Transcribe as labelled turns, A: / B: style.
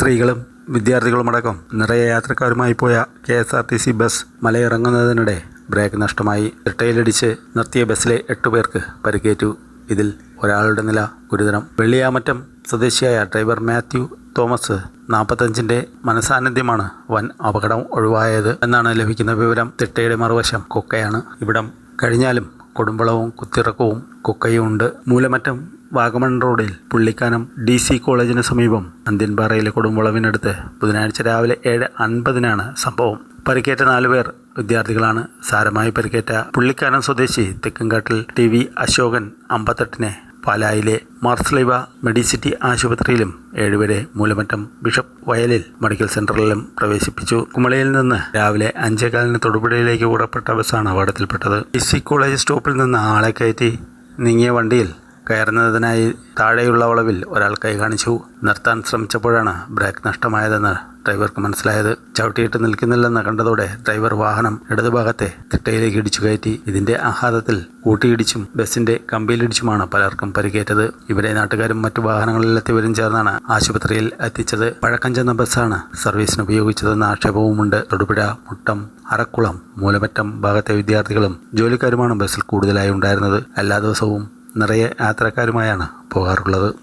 A: സ്ത്രീകളും വിദ്യാർത്ഥികളുമടക്കം നിറയെ യാത്രക്കാരുമായി പോയ K S R T C bus മലയിറങ്ങുന്നതിനിടെ brake നഷ്ടമായി. ഇട്ടയിലിടിച്ച് നിർത്തിയ ബസ്സിലെ എട്ടു പേർക്ക് പരിക്കേറ്റു. ഇതിൽ ഒരാളുടെ നില ഗുരുതരം. വെള്ളിയാമറ്റം സ്വദേശിയായ ഡ്രൈവർ മാത്യു തോമസ് നാൽപ്പത്തഞ്ചിന്റെ മനസാന്നിധ്യമാണ് വൻ അപകടം ഒഴിവായത് എന്നാണ് ലഭിക്കുന്ന വിവരം. തിട്ടയുടെ മറുവശം കൊക്കയാണ്. ഇവിടം കഴിഞ്ഞാലും കൊടുമ്പളവും കുത്തിറക്കവും കൊക്കയും ഉണ്ട് മൂലമറ്റം വാഗമൺ റോഡിൽ പുള്ളിക്കാനം ഡി സി കോളേജിന് സമീപം അന്ത്യൻപാറയിലെ കൊടുമ്പളവിനടുത്ത് ബുധനാഴ്ച രാവിലെ ഏഴ് അൻപതിനാണ് സംഭവം. പരിക്കേറ്റ നാലുപേർ വിദ്യാർത്ഥികളാണ് സാരമായി പരിക്കേറ്റ പുള്ളിക്കാനം സ്വദേശി തെക്കൻകാട്ടിൽ ടി വി അശോകൻ അമ്പത്തെട്ടിനെ പാലായിലെ മാർസ്ലൈവ മെഡിസിറ്റി ആശുപത്രിയിലും ഏഴുപേരെ മൂലമറ്റം ബിഷപ്പ് വയലിൽ മെഡിക്കൽ സെന്ററിലും പ്രവേശിപ്പിച്ചു. കുമളിയിൽ നിന്ന് രാവിലെ അഞ്ചേകാലിന് തൊടുപുഴയിലേക്ക് പുറപ്പെട്ട ബസ്സാണ് അപകടത്തിൽപ്പെട്ടത്. ഡി സി കോളേജ് സ്റ്റോപ്പിൽ നിന്ന് ആളെ കയറ്റി നീങ്ങിയ വണ്ടിയിൽ കയറുന്നതിനായി താഴെയുള്ള വളവിൽ ഒരാൾ കൈ കാണിച്ചു. നിർത്താൻ ശ്രമിച്ചപ്പോഴാണ് ബ്രേക്ക് നഷ്ടമായതെന്ന് ഡ്രൈവർക്ക് മനസ്സിലായത്. ചവിട്ടിയിട്ട് നിൽക്കുന്നില്ലെന്ന് കണ്ടതോടെ ഡ്രൈവർ വാഹനം ഇടതുഭാഗത്തെ തിട്ടയിലേക്ക് ഇടിച്ചു കയറ്റി. ഇതിന്റെ ആഘാതത്തിൽ കൂട്ടിയിടിച്ചും ബസിന്റെ കമ്പിയിലിടിച്ചുമാണ് പലർക്കും പരിക്കേറ്റത്. ഇവരെ നാട്ടുകാരും മറ്റു വാഹനങ്ങളിലെത്തിയവരും ചേർന്നാണ് ആശുപത്രിയിൽ എത്തിച്ചത്. പഴക്കം ചെന്ന ബസ്സാണ് സർവീസിന് ഉപയോഗിച്ചതെന്ന ആക്ഷേപവുമുണ്ട്. തൊടുപുഴ മുട്ടം അറക്കുളം മൂലമറ്റം ഭാഗത്തെ വിദ്യാർത്ഥികളും ജോലിക്കാരുമാണ് ബസ്സിൽ കൂടുതലായി ഉണ്ടായിരുന്നത്. എല്ലാ ദിവസവും നിറയെ യാത്രക്കാരുമായാണ് പോകാറുള്ളത്.